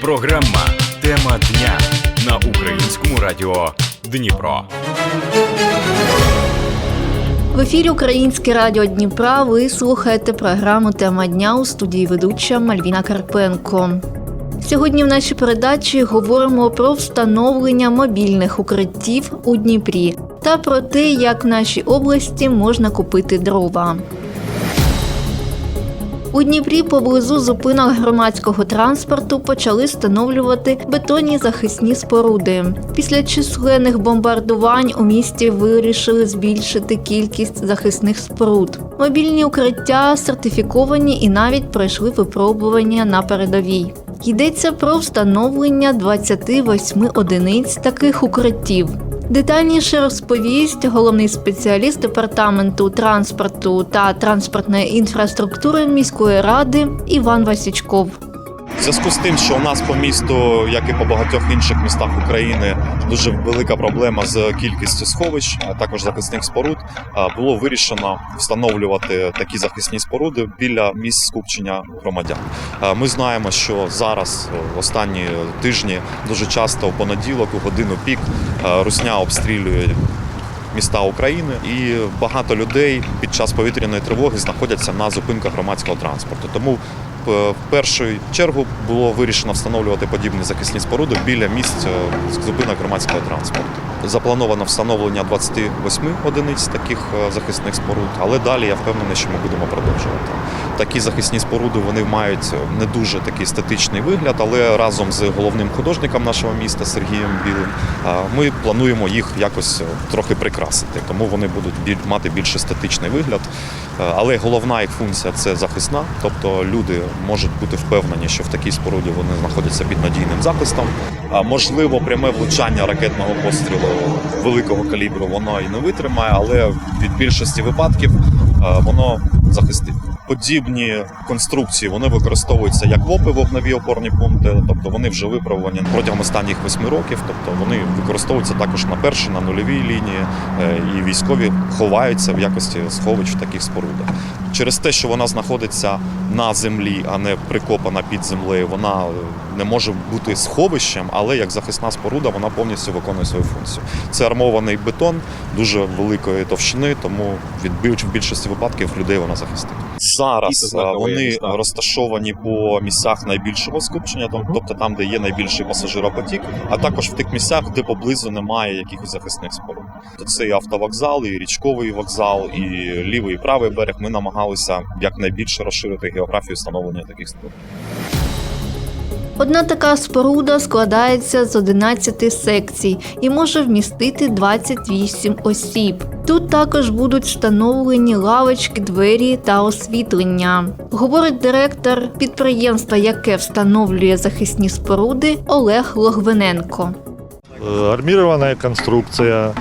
Програма Тема дня на українському радіо Дніпро. В ефірі Українське радіо Дніпра. Ви слухаєте програму Тема дня у студії ведуча Мальвіна Карпенко. Сьогодні в нашій передачі говоримо про встановлення мобільних укриттів у Дніпрі та про те, як в нашій області можна купити дрова. У Дніпрі поблизу зупинок громадського транспорту почали встановлювати бетонні захисні споруди. Після численних бомбардувань у місті вирішили збільшити кількість захисних споруд. Мобільні укриття сертифіковані і навіть пройшли випробування на передовій. Йдеться про встановлення 28 одиниць таких укриттів. Детальніше розповість головний спеціаліст департаменту транспорту та транспортної інфраструктури міської ради Іван Васічков. В зв'язку з тим, що у нас по місту, як і по багатьох інших містах України, дуже велика проблема з кількістю сховищ, а також захисних споруд, було вирішено встановлювати такі захисні споруди біля місць скупчення громадян. Ми знаємо, що зараз е, в останні тижні дуже часто в понеділок, у годину пік, е, русня обстрілює. Міста України і багато людей під час повітряної тривоги знаходяться на зупинках громадського транспорту. Тому е, в першу чергу було вирішено встановлювати подібні захисні споруди біля місць е, зупинок громадського транспорту. Заплановано встановлення 28 одиниць таких е, захисних споруд, але далі я впевнений, що ми будемо продовжувати. Такі захисні споруди вони мають не дуже такий статичний вигляд, але разом з головним художником нашого міста Сергієм Білим е, ми плануємо їх якось е, трохи прикрасити, тому вони будуть мати більш естетичний вигляд. Е, Але головна їх функція це захисна, тобто люди можуть бути впевнені, що в такій споруді вони знаходяться під надійним захистом. Можливо, пряме влучання ракетного пострілу великого калібру воно і не витримає, але від більшості випадків е, воно захистить. Подібні конструкції вони використовуються як ВОПи, вогневі опорні пункти, тобто вони вже виправлені протягом останніх восьми років. Тобто вони використовуються також на першій, на нульовій лінії, е, і військові ховаються в якості сховищ в таких спорудах. Через те, що вона знаходиться на землі, а не прикопана під землею, вона е, не може бути сховищем, але як захисна споруда вона повністю виконує свою функцію. Це армований бетон дуже великої товщини, тому від в більшості випадків людей вона захистить. Зараз е, вони розташовані по місцях найбільшого скупчення, тобто там, де є найбільший пасажиропотік, а також в тих місцях, де поблизу немає якихось захисних споруд. Це і автовокзал, і річковий вокзал, і лівий і правий берег. Ми намагалися якнайбільше розширити географію встановлення таких споруд. Одна така споруда складається з 11 секцій і може вмістити 28 осіб. Тут також будуть встановлені лавочки, двері та освітлення. Говорить директор підприємства, яке встановлює захисні споруди Олег Логвиненко. Армированная конструкция, э,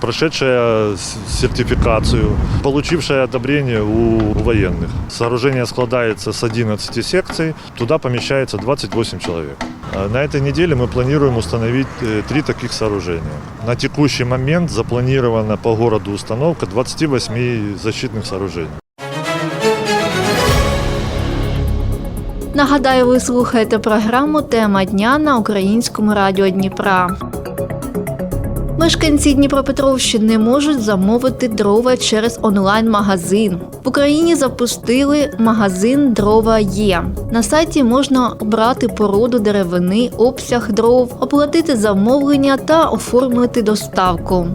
прошедшая с- сертификацию, получившая одобрение у военных. Сооружение складывается с 11 секций, туда помещается 28 человек. Э, На этой неделе мы планируем установить э, три таких сооружения. На текущий момент запланирована по городу установка 28 защитных сооружений. Нагадаю, ви слухаєте програму Тема дня на українському радіо Дніпра. Мешканці Дніпропетровщини можуть замовити дрова через онлайн-магазин. В Україні запустили магазин Дрова є. На сайті можна обрати породу деревини, обсяг дров, оплатити замовлення та оформити доставку.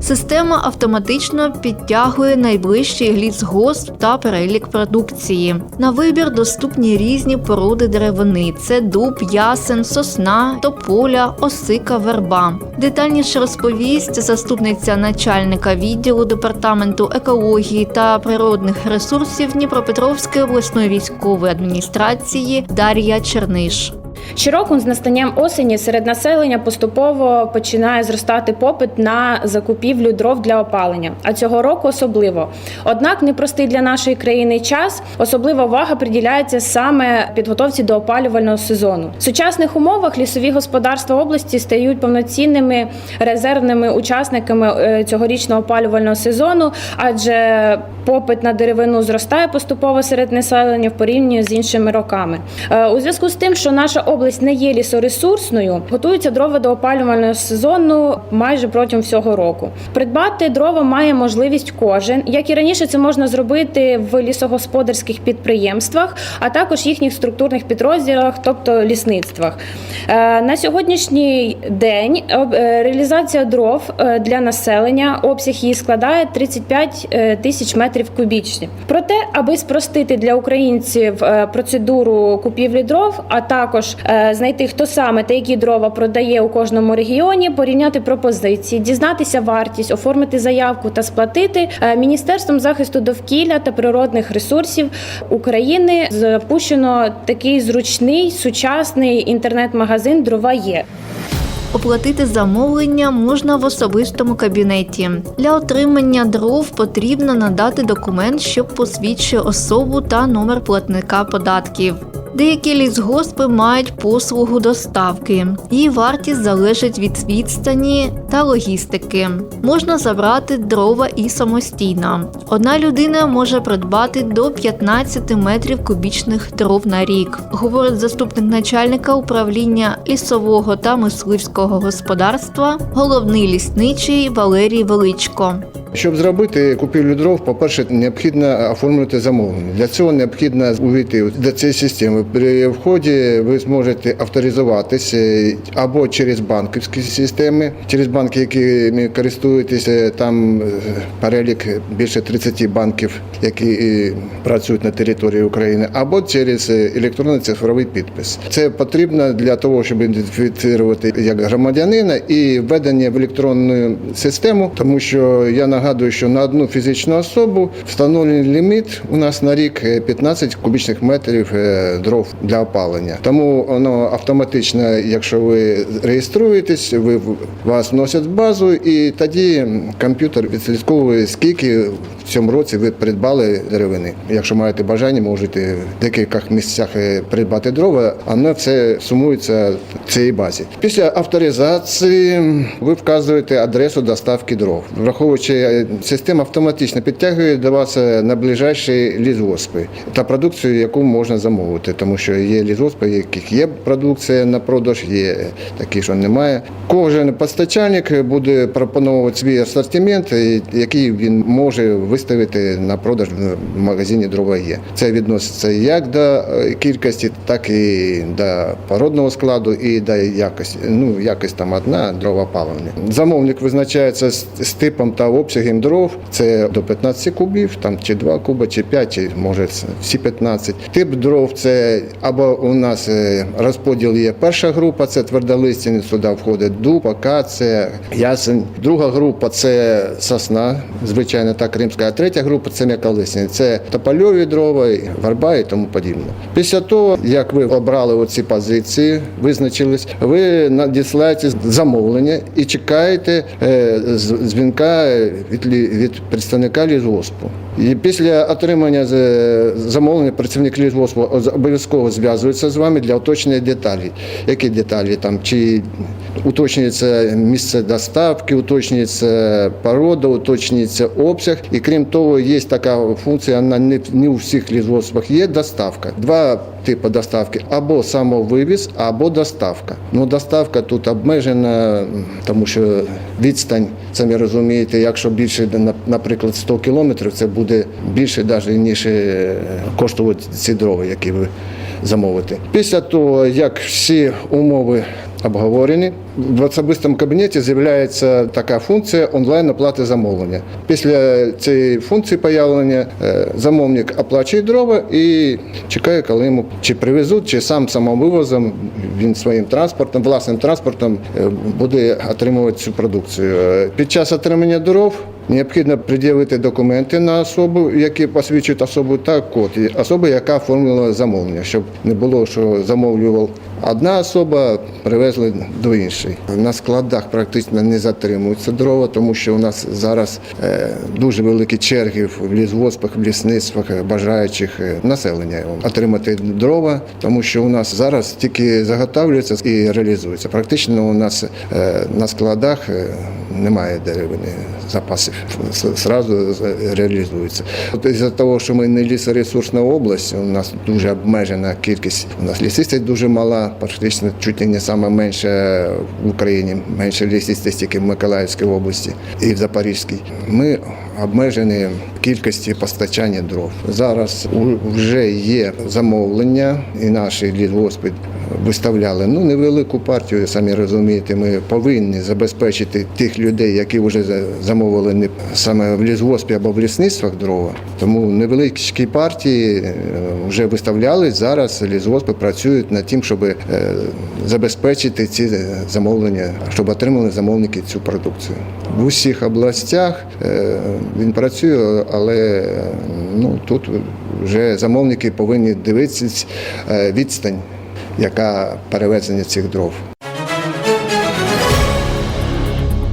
Система автоматично підтягує найближчий лісгосп та перелік продукції. На вибір доступні різні породи деревини: це дуб, ясен, сосна, тополя, осика, верба. Детальніше розповість заступниця начальника відділу департаменту екології та природних ресурсів Дніпропетровської обласної військової адміністрації Дар'я Черниш. Щороку з настанням осені серед населення поступово починає зростати попит на закупівлю дров для опалення, а цього року особливо. Однак непростий для нашої країни час особлива увага приділяється саме підготовці до опалювального сезону. В сучасних умовах лісові господарства області стають повноцінними резервними учасниками е, цьогорічного опалювального сезону, адже попит на деревину зростає поступово серед населення в порівнянні з іншими роками. Е, У зв'язку з тим, що наша область область не є лісоресурсною, готуються дрова до опалювального сезону майже протягом всього року. Придбати дрова має можливість кожен. Як і раніше, це можна зробити в лісогосподарських підприємствах, а також їхніх структурних підрозділах, тобто лісництвах. Е, На сьогоднішній день е, реалізація дров е, для населення обсяг її складає 35 е, тисяч метрів кубічних. Проте, аби спростити для українців процедуру купівлі дров, а також знайти хто саме та які дрова продає у кожному регіоні, порівняти пропозиції, дізнатися вартість, оформити заявку та сплатити е, Міністерством захисту довкілля та природних ресурсів України запущено такий зручний сучасний інтернет-магазин Дрова є. Оплатити замовлення можна в особистому кабінеті. Для отримання дров потрібно надати документ, що посвідчує особу та номер платника податків. Деякі лісгоспи мають послугу доставки. Її вартість залежить від відстані та логістики. Можна забрати дрова і самостійно. Одна людина може придбати до 15 метрів кубічних дров на рік, говорить заступник начальника управління лісового та мисливського господарства, головний лісничий Валерій Величко. Щоб зробити купівлю дров, по-перше, необхідно оформити замовлення. Для цього необхідно увійти до цієї системи. При вході ви зможете авторизуватися або через банківські системи, через банки, якими користуєтеся, там е, перелік більше 30 банків, які е, працюють на території України, або через е, електронний цифровий підпис. Це потрібно для того, щоб ідентифікувати як громадянина і введення в електронну систему, тому що я нагадую, що на одну фізичну особу встановлений ліміт у нас на рік е, 15 кубічних метрів е, дров для опалення. Тому воно автоматично, якщо ви реєструєтесь, ви вас вносять в базу, і тоді комп'ютер відслідковує, скільки цьому році ви придбали деревини. Якщо маєте бажання, можете в декількох місцях е, придбати дрова, а все сумується в цій базі. Після авторизації ви вказуєте адресу доставки дров. Враховуючи е, система автоматично підтягує до вас е, найближчі лісгоспи та продукцію, яку можна замовити, тому що є лісгоспи, в яких є продукція на продаж, є такі, що немає. Кожен постачальник буде пропонувати свій асортимент, який він може виставити на продаж в магазині дрова є. Це відноситься як до е, кількості, так і до породного складу і до якості. Ну, якість там одна дрова паливня. Замовник визначається з, типом та обсягом дров. Це до 15 кубів, там чи 2 куби, чи 5, чи може всі 15. Тип дров це або у нас е, розподіл є перша група, це твердолистяні, сюди входить дуб, акація, ясень. Друга група це сосна, звичайно, так римська, а третя група це м'яколисні. Це топольові дрова, верба і тому подібне. Після того, як ви обрали оці позиції, визначились, ви надіслаєте замовлення і чекаєте е, дзвінка від, від представника лісгоспу. І після отримання замовлення працівник лісгоспу обов'язково зв'язується з вами для уточнення деталей. Які деталі там чи уточнюється місце доставки, уточнюється порода, уточнюється обсяг. І крім того, є така функція, вона не, не у всіх лісгоспах є доставка. Два типи доставки або самовивіз, або доставка. Ну, доставка тут обмежена, тому що відстань, самі розумієте, якщо більше, на- наприклад, 100 кілометрів, це буде більше, навіть, ніж е, коштувати ці дрова, які ви замовите. Після того, як всі умови обговорені, в особистому кабінеті з'являється така функція онлайн оплати замовлення. Після цієї функції появлення е, замовник оплачує дрова і чекає, коли йому чи привезуть, чи сам самовивозом він своїм транспортом, власним транспортом е, буде отримувати цю продукцію. Е, Під час отримання дров Необхідно пред'явити документи на особу, які посвідчують особу, та код особи, яка оформила замовлення, щоб не було, що замовлював одна особа, привезли до іншої. На складах практично не затримуються дрова, тому що у нас зараз е, дуже великі черги в лісгоспах, в лісництвах е, бажаючих е, населення отримати дрова, тому що у нас зараз тільки заготовлюється і реалізується. Практично у нас на складах немає деревини запасів. одразу реалізуються. От із-за того, що ми не лісоресурсна область, у нас дуже обмежена кількість. У нас лісистість дуже мала, практично чуть не саме менше в Україні, менше тільки в Миколаївській області і в Запорізькій. Ми обмежені в кількості постачання дров. Зараз вже є замовлення, і наші лісгоспи виставляли ну невелику партію. Самі розумієте, ми повинні забезпечити тих людей, які вже за- замовили не саме в лісгоспі або в лісництвах дрова. Тому невеличкі партії е, вже виставляли. Зараз лісгоспи працюють над тим, щоб е, забезпечити ці замовлення, щоб отримали замовники цю продукцію. В усіх областях е, він працює, але ну тут вже замовники повинні дивитися відстань, яка перевезення цих дров.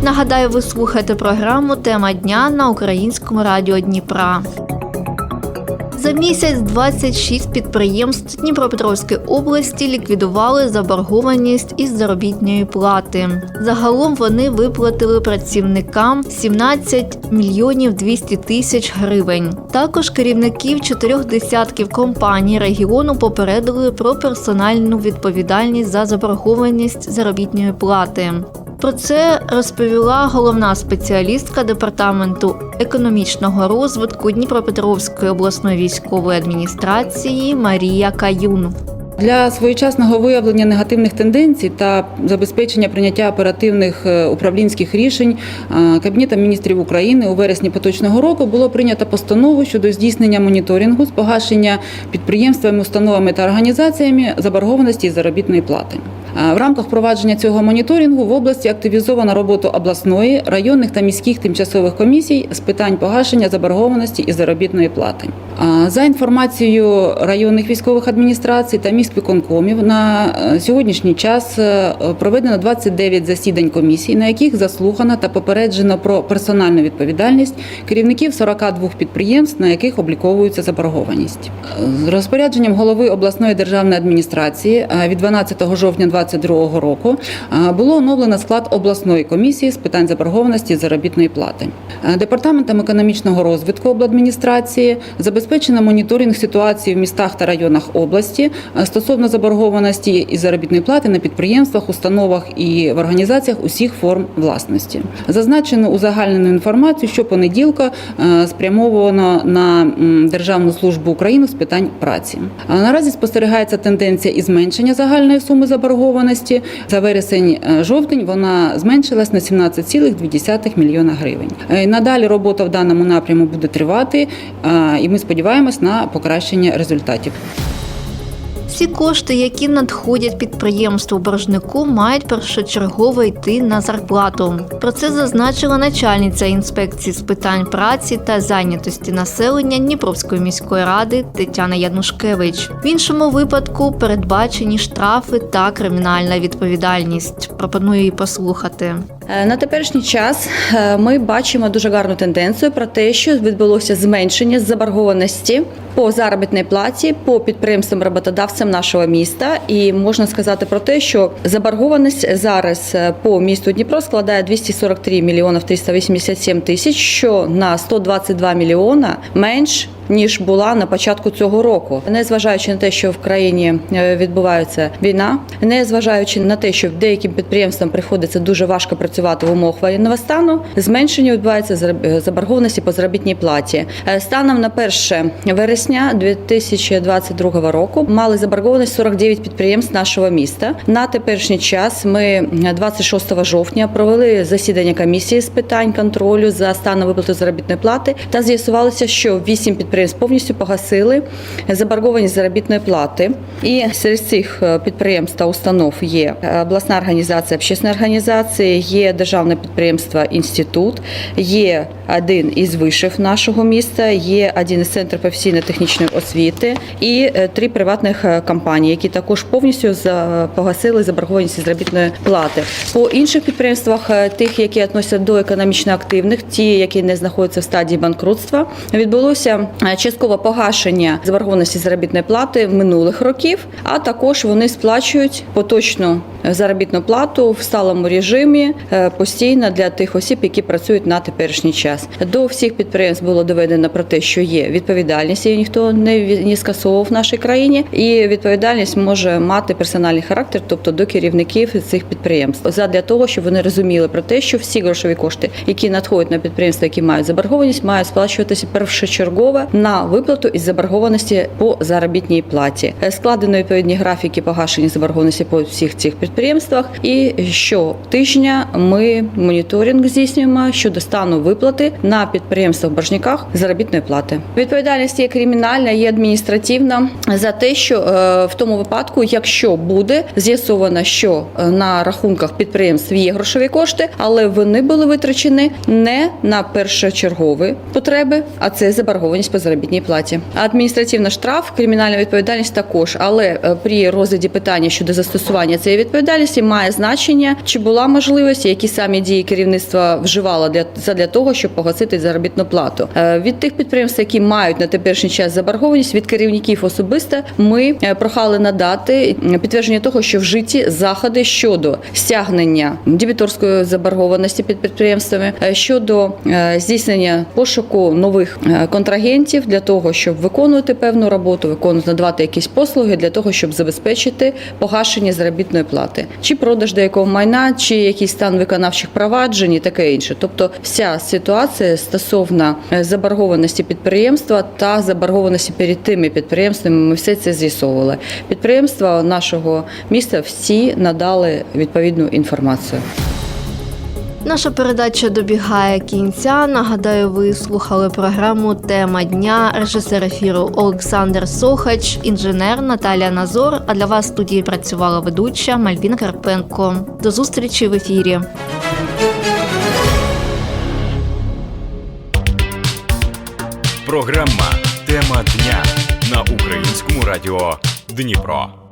Нагадаю, ви слухаєте програму Тема дня на українському радіо Дніпра. За місяць 26 підприємств Дніпропетровської області ліквідували заборгованість із заробітної плати. Загалом вони виплатили працівникам 17 мільйонів 200 тисяч гривень. Також керівників чотирьох десятків компаній регіону попередили про персональну відповідальність за заборгованість заробітної плати. Про це розповіла головна спеціалістка департаменту економічного розвитку Дніпропетровської обласної військової адміністрації Марія Каюн. Для своєчасного виявлення негативних тенденцій та забезпечення прийняття оперативних е, управлінських рішень е, Кабінетом міністрів України у вересні поточного року було прийнято постанову щодо здійснення моніторингу погашення підприємствами, установами та організаціями заборгованості заробітної плати. Е, В рамках впровадження цього моніторингу в області активізовано роботу обласної, районних та міських тимчасових комісій з питань погашення заборгованості із заробітної плати. А, За інформацією районних військових адміністрацій та міськвиконкомів, на е, сьогоднішній час е, проведено 29 засідань комісій, на яких заслухано та попереджено про персональну відповідальність керівників 42 підприємств, на яких обліковується заборгованість. З розпорядженням голови обласної державної адміністрації е, від 12 жовтня 2022 року е, було оновлено склад обласної комісії з питань заборгованості заробітної плати. Е, Департаментом економічного розвитку обладміністрації забезпечено моніторинг ситуації в містах та районах області е, стосовно заборгованості і заробітної плати на підприємствах, установах і в організаціях усіх форм власності. Зазначено узагальнену інформацію, що понеділка спрямовано на Державну службу України з питань праці. Наразі спостерігається тенденція і зменшення загальної суми заборгованості. За вересень-жовтень вона зменшилась на 17,2 мільйона гривень. Е, Надалі робота в даному напряму буде тривати, е, і ми сподіваємось на покращення результатів. Всі кошти, які надходять підприємству боржнику, мають першочергово йти на зарплату. Про це зазначила начальниця інспекції з питань праці та зайнятості населення Дніпровської міської ради Тетяна Янушкевич. В іншому випадку передбачені штрафи та кримінальна відповідальність. Пропоную її послухати. Е, На теперішній час е, ми бачимо дуже гарну тенденцію про те, що відбулося зменшення заборгованості по заробітній платі по підприємствам роботодавцям нашого міста. І можна сказати про те, що заборгованість зараз е, по місту Дніпро складає 243 мільйонів 387 тисяч, що на 122 мільйона менш ніж була на початку цього року, незважаючи на те, що в країні е, відбувається війна, незважаючи на те, що деяким підприємствам приходиться дуже важко працювати в умовах воєнного стану, зменшення відбувається заборгованості по заробітній платі. Е, Станом на 1 вересня 2022 року мали заборгованість 49 підприємств нашого міста. На теперішній час ми 26 жовтня провели засідання комісії з питань контролю за станом виплати заробітної плати та з'ясувалося, що 8 підприємств повністю погасили заборгованість заробітної плати. І серед цих е, підприємств та установ є е, обласна організація, общественна організація, є державне підприємство Інститут, є один із вишів нашого міста, є один із центрів професійно-технічної освіти і е, три приватних компанії, які також повністю погасили заборгованість заробітної плати. По інших підприємствах, тих, які відносяться до економічно активних, ті, які не знаходяться в стадії банкрутства, відбулося часткове погашення заборгованості заробітної плати минулих років, а також вони сплачують поточну заробітну плату в сталому режимі е, постійно для тих осіб, які працюють на теперішній час. До всіх підприємств було доведено про те, що є відповідальність, її ніхто не, не скасовував в нашій країні, і відповідальність може мати персональний характер, тобто до керівників цих підприємств, задля того, щоб вони розуміли про те, що всі грошові кошти, які надходять на підприємства, які мають заборгованість, мають сплачуватися першочергово на виплату із заборгованості по заробітній платі. Е, Складено відповідні графіки погашення заборгованості по всіх цих підприємствах. І щотижня ми моніторинг здійснюємо щодо стану виплати на підприємствах боржниках заробітної плати. Відповідальність є кримінальна, є адміністративна за те, що е, в тому випадку, якщо буде з'ясовано, що е, на рахунках підприємств є грошові кошти, але вони були витрачені не на першочергові потреби, а це заборгованість по заробітній платі. Адміністративна штраф, кримінальна відповідальність також, але е, при розгляді питання щодо застосування цієї відповідальності має значення, чи була можливість, які самі дії керівництва вживало для задля того, щоб погасити заробітну плату. Е, Від тих підприємств, які мають на теперішній час заборгованість, від керівників особисто ми е, прохали надати підтвердження того, що вжиті заходи щодо стягнення дебіторської заборгованості під підприємствами, щодо здійснення пошуку нових е, контрагентів для того, щоб виконувати певну роботу, виконувати надавати якісь послуги для того, щоб забезпечити погашення заробітної плати, чи продаж деякого майна, чи якийсь стан виконавчих проваджень, і таке інше. Тобто, вся ситуація стосовно е, заборгованості підприємства та заборгованості перед тими підприємствами, ми все це з'ясовували. Підприємства нашого міста всі надали відповідну інформацію. Наша передача добігає кінця. Нагадаю, ви слухали програму Тема дня, режисер ефіру Олександр Сохач, інженер Наталія Назор. А для вас в студії працювала ведуча Мальвіна Карпенко. До зустрічі в ефірі. Програма Тема дня на українському радіо Дніпро.